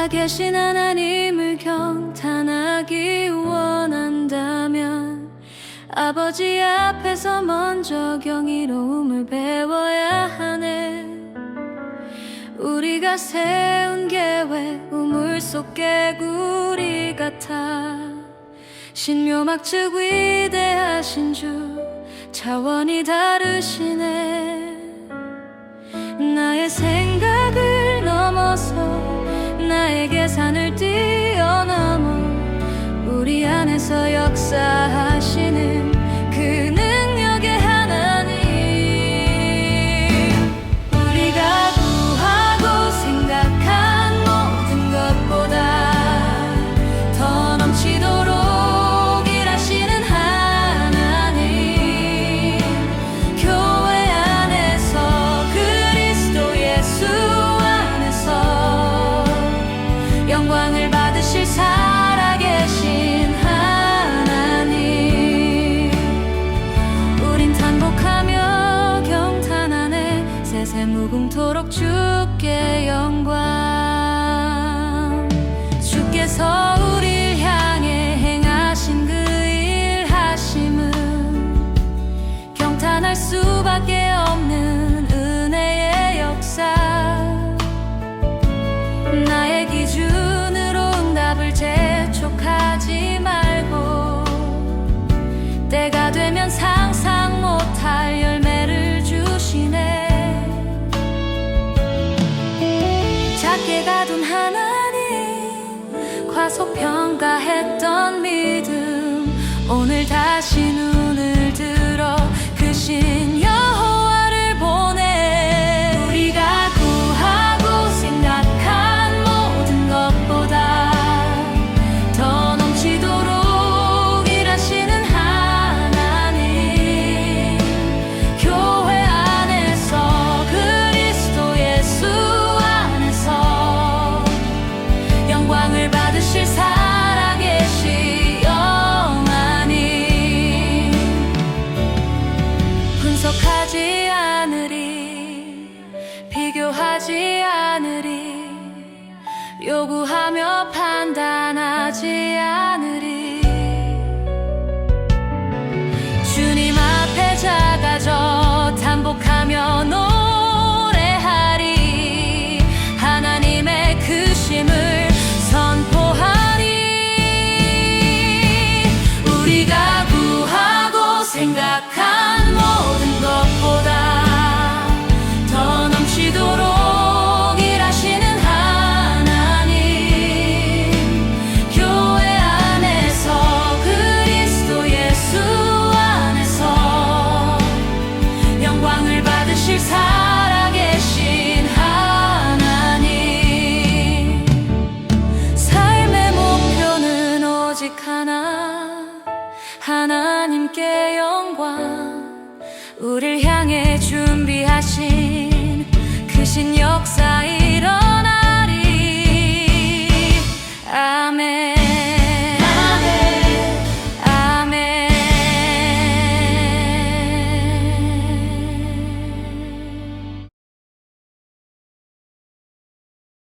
살아계신 하나님을 경탄하기 원한다면 아버지 앞에서 먼저 경이로움을 배워야 하네. 우리가 세운 계획 우물 속 개구리 같아. 신묘막측 위대하신 주 차원이 다르시네 계산을 뛰어넘어 우리 안에서 역사 무궁토록 주께 영광. 주께서 우릴 향해 행하신 그 일 하심은 경탄할 수 하나님 과소평가했던 믿음. 오늘 다시 눈 필요하지 않으리. 요구하며 판단하지 않으리. 주님 앞에 작아져 탄복하며 노래하리. 하나님의 그 크심을 선포하리. 우리가 구하고 생각한 모든 우릴